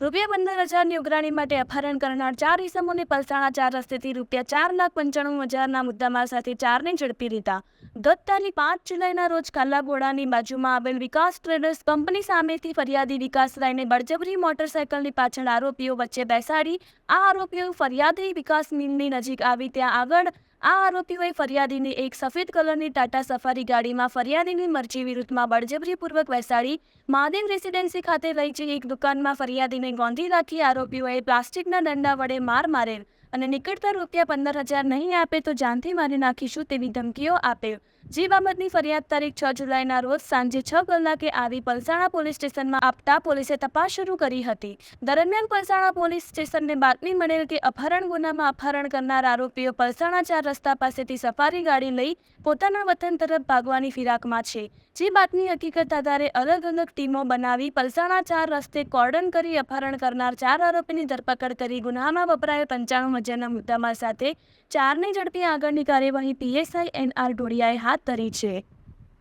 પંદર હજારની ઉઘરાણી માટે અપહરણ કરનાર ચાર ઇસમોને પલસાણા ચાર રસ્તેથી રૂપિયા ચાર લાખ પંચાણું હજારના મુદ્દામાલ સાથે ચારને ઝડપી લીધા. ગત તારીખ પાંચ જુલાઈના રોજ કાલાબોડાની બાજુમાં આવેલ વિકાસ ટ્રેડર્સ કંપની સામેથી ફરિયાદી વિકાસ રાયને બળજબરી મોટરસાયકલની પાછળ આરોપીઓ વચ્ચે બેસાડી. આ આરોપીઓ ફરિયાદી વિકાસ મિલની નજીક આવી, ત્યાં આગળ આ આરોપીઓએ ફરિયાદીની એક સફેદ કલરની ટાટા સફારી ગાડીમાં ફરિયાદીની મરજી વિરુદ્ધમાં બળજબરીપૂર્વક બેસાડી મહાદેવ રેસિડેન્સી ખાતે લઈ જઈ એક દુકાનમાં ફરિયાદીને ગોંધી રાખી આરોપીઓએ પ્લાસ્ટિકના દંડા વડે માર મારેલ. અને નીકળતા રૂપિયા પંદર હજાર નહીં આપે તો જાનથી મારી નાખીશું તેવી ધમકીઓ આપે. જે બાબતની ફરિયાદ તારીખ છ જુલાઈના રોજ સાંજે છ કલાકે આવી પલસાણા પોલીસ સ્ટેશનમાં આપતા પોલીસે તપાસ શરૂ કરી હતી. દરમિયાન પલસાણા પોલીસ સ્ટેશનને બાતમી મળેલ કે અપહરણ ગુનામાં અપહરણ કરનાર આરોપીઓ પલસાણા ચાર રસ્તા પાસેથી સફારી ગાડી લઈ પોતાના વતન તરફ ભાગવાની ફિરાકમાં છે. જે બાતમી હકીકત આધારે અલગ અલગ ટીમો બનાવી પલસાણા ચાર રસ્તે કોર્ડન કરી અપહરણ કરનાર ચાર આરોપીની ધરપકડ કરી ગુનામાં વપરાયેલ પંચાણું હજારના મુદ્દામાં સાથે ચારની ઝડપી આગળની કાર્યવાહી પીએસઆઈ એન આર ઢોડિયાએ હાથ ધરી છે.